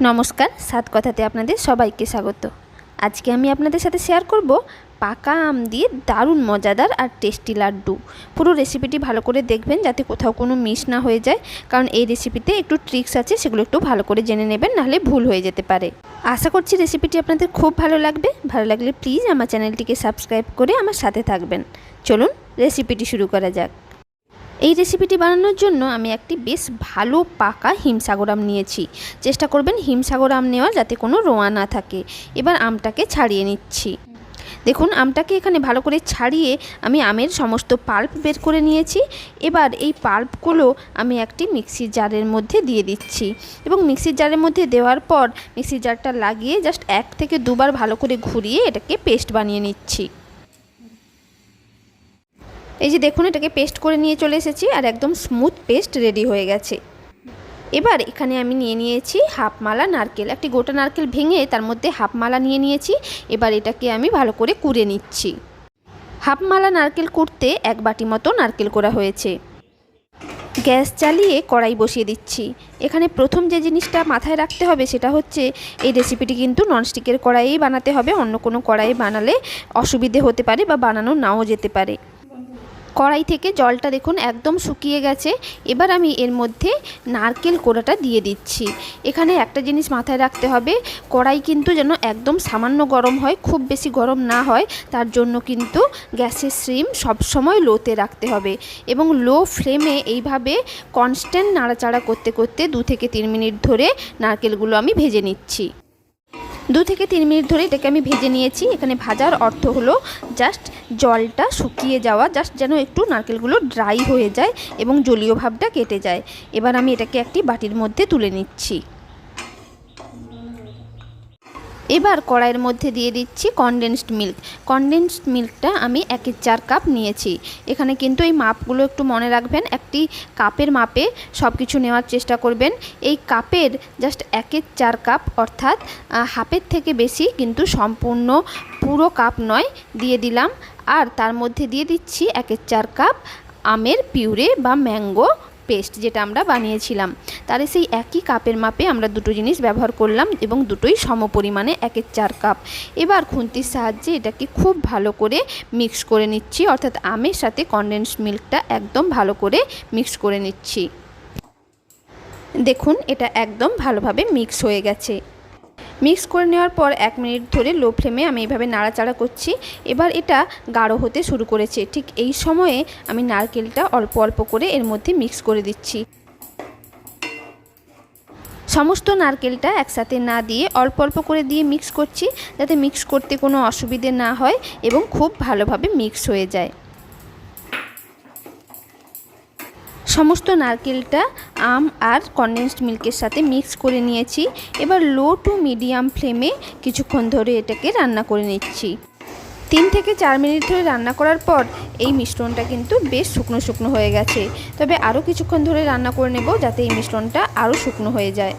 নমস্কার, সাত কথাতে আপনাদের সবাইকে স্বাগত। আজকে আমি আপনাদের সাথে শেয়ার করব পাকা আম দিয়ে দারুণ মজাদার আর টেস্টি লাড্ডু। পুরো রেসিপিটি ভালো করে দেখবেন যাতে কোথাও কোনো মিস না হয়ে যায়। কারণ এই রেসিপিতে একটু ট্রিক্স আছে, সেগুলো একটু ভালো করে জেনে নেবেন, নাহলে ভুল হয়ে যেতে পারে। আশা করছি রেসিপিটি আপনাদের খুব ভালো লাগবে। ভালো লাগলে প্লিজ আমার চ্যানেলটিকে সাবস্ক্রাইব করে আমার সাথে থাকবেন। চলুন রেসিপিটি শুরু করা যাক। এই রেসিপিটি বানানোর জন্য আমি একটি বেশ ভালো পাকা হিমসাগর আম নিয়েছি। চেষ্টা করবেন হিমসাগর আম নেওয়ার যাতে কোনো রোয়া না থাকে। এবার আমটাকে ছাড়িয়ে নিচ্ছি। দেখুন, আমটাকে এখানে ভালো করে ছাড়িয়ে আমি আমের সমস্ত পাল্প বের করে নিয়েছি। এবার এই পাল্পগুলো আমি একটি মিক্সির জারের মধ্যে দিয়ে দিচ্ছি। এবং মিক্সির জারের মধ্যে দেওয়ার পর মিক্সির জারটা লাগিয়ে জাস্ট এক থেকে দুবার ভালো করে ঘুরিয়ে এটাকে পেস্ট বানিয়ে নিচ্ছি। এই যে দেখুন, এটাকে পেস্ট করে নিয়ে চলে এসেছি আর একদম স্মুথ পেস্ট রেডি হয়ে গেছে। এবার এখানে আমি নিয়ে নিয়েছি হাফ মালা নারকেল। একটি গোটা নারকেল ভেঙে তার মধ্যে হাফ মালা নিয়ে নিয়েছি। এবার এটাকে আমি ভালো করে কুড়ে নিচ্ছি। হাফ মালা নারকেল কুড়তে এক বাটি মতো নারকেল করা হয়েছে। গ্যাস চালিয়ে কড়াই বসিয়ে দিচ্ছি। এখানে প্রথম যে জিনিসটা মাথায় রাখতে হবে সেটা হচ্ছে, এই রেসিপিটি কিন্তু ননস্টিকের কড়াইয়েই বানাতে হবে। অন্য কোনো কড়াইয়ে বানালে অসুবিধে হতে পারে বা বানানো নাও যেতে পারে। কড়াই থেকে জলটা দেখুন একদম শুকিয়ে গেছে। এবার আমি এর মধ্যে নারকেল কোড়াটা দিয়ে দিচ্ছি। এখানে একটা জিনিস মাথায় রাখতে হবে, কড়াই কিন্তু যেন একদম সামান্য গরম হয়, খুব বেশি গরম না হয়, তার জন্য কিন্তু গ্যাসের স্লিম সবসময় লোতে রাখতে হবে। এবং লো ফ্লেমে এইভাবে কনস্ট্যান্ট নাড়াচাড়া করতে করতে দু থেকে তিন মিনিট ধরে নারকেলগুলো আমি ভেজে নিচ্ছি। দু থেকে তিন মিনিট ধরে এটাকে আমি ভেজে নিয়েছি। এখানে ভাজার অর্থ হলো জাস্ট জলটা শুকিয়ে যাওয়া জাস্ট যেন একটু নারকেলগুলো ড্রাই হয়ে যায় এবং জলীয় ভাবটা কেটে যায়। এবার আমি এটাকে একটি বাটির মধ্যে তুলে নিচ্ছি। এবার কড়াইয়ের মধ্যে দিয়ে দিচ্ছি কনডেন্সড মিল্ক কনডেন্সড মিল্কটা আমি একের চার কাপ নিয়েছি। এখানে কিন্তু এই মাপগুলো একটু মনে রাখবেন, একটি কাপের মাপে সব কিছু নেওয়ার চেষ্টা করবেন। এই কাপের জাস্ট একের চার কাপ অর্থাৎ হাফের থেকে বেশি কিন্তু সম্পূর্ণ পুরো কাপ নয়, দিয়ে দিলাম। আর তার মধ্যে দিয়ে দিচ্ছি একের চার কাপ আমের পিউরে বা ম্যাঙ্গো পেস্ট যেটা আমরা বানিয়েছিলাম। তাহলে সেই একই কাপের মাপে আমরা দুটো জিনিস ব্যবহার করলাম এবং দুটোই সম পরিমাণে একের চার কাপ। এবার খুন্তির সাহায্যে এটাকে খুব ভালো করে মিক্স করে নিচ্ছি। অর্থাৎ আমের সাথে কনডেন্স মিল্কটা একদম ভালো করে মিক্স করে নিচ্ছি। দেখুন, এটা একদম ভালোভাবে মিক্স হয়ে গেছে। মিক্স করে নেওয়ার পর এক মিনিট ধরে লো ফ্লেমে আমি এইভাবে নাড়াচাড়া করছি। এবার এটা গাঢ় হতে শুরু করেছে। ঠিক এই সময়ে আমি নারকেলটা অল্প অল্প করে এর মধ্যে মিক্স করে দিচ্ছি। সমস্ত নারকেলটা একসাথে না দিয়ে অল্প অল্প করে দিয়ে মিক্স করছি। যাতে মিক্স করতে কোনো অসুবিধে না হয় এবং খুব ভালোভাবে মিক্স হয়ে যায়। সমস্ত নারকেলটা, আম আর কনডেন্সড মিল্কের সাথে মিক্স করে নিয়েছি। এবার লো টু মিডিয়াম ফ্লেমে কিছুক্ষণ ধরে এটাকে রান্না করে নিচ্ছি। তিন থেকে চার মিনিট ধরে রান্না করার পর এই মিশ্রণটা কিন্তু বেশ শুকনো শুকনো হয়ে গেছে। তবে আরও কিছুক্ষণ ধরে রান্না করে নেব যাতে এই মিশ্রণটা আরও শুকনো হয়ে যায়।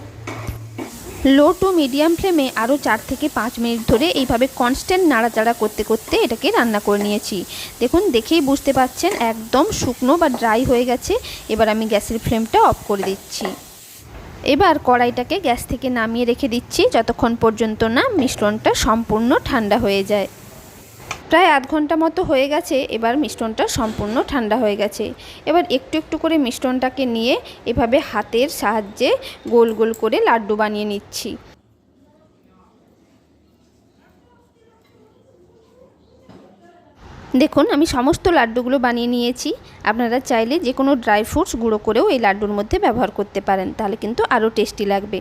লো টু মিডিয়াম ফ্লেমে আরও চার থেকে পাঁচ মিনিট ধরে এইভাবে কনস্ট্যান্ট নাড়াচাড়া করতে করতে এটাকে রান্না করে নিয়েছি। দেখুন, দেখেই বুঝতে পাচ্ছেন, একদম শুকনো বা ড্রাই হয়ে গেছে। এবার আমি গ্যাসের ফ্লেমটা অফ করে দিচ্ছি। এবার কড়াইটাকে গ্যাস থেকে নামিয়ে রেখে দিচ্ছি, যতক্ষণ পর্যন্ত না মিশ্রণটা সম্পূর্ণ ঠান্ডা হয়ে যায়। প্রায় আধ ঘণ্টা মতো হয়ে গেছে, এবার মিষ্টনটা সম্পূর্ণ ঠান্ডা হয়ে গেছে। এবার একটু একটু করে মিশ্রণটাকে নিয়ে এভাবে হাতের সাহায্যে গোল গোল করে লাড্ডু বানিয়ে নিচ্ছি। দেখুন, আমি সমস্ত লাড্ডুগুলো বানিয়ে নিয়েছি। আপনারা চাইলে যে কোনো ড্রাই ফ্রুটস গুঁড়ো করেও এই লাড্ডুর মধ্যে ব্যবহার করতে পারেন, তাহলে কিন্তু আরও টেস্টি লাগবে।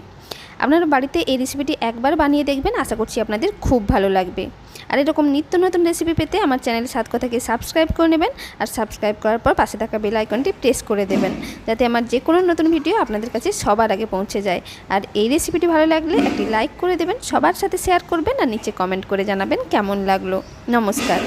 আপনারা বাড়িতে এই রেসিপিটি একবার বানিয়ে দেখবেন, আশা করছি আপনাদের খুব ভালো লাগবে। আর এরকম নিত্য নতুন রেসিপি পেতে আমার চ্যানেল সাত কথাকে সাবস্ক্রাইব করে নেবেন আর সাবস্ক্রাইব করার পর পাশে থাকা বেল আইকনটি প্রেস করে দেবেন, যাতে আমার যে কোনো নতুন ভিডিও আপনাদের কাছে সবার আগে পৌঁছে যায়। আর এই রেসিপিটি ভালো লাগলে একটি লাইক করে দেবেন, সবার সাথে শেয়ার করবেন আর নিচে কমেন্ট করে জানাবেন কেমন লাগল। নমস্কার।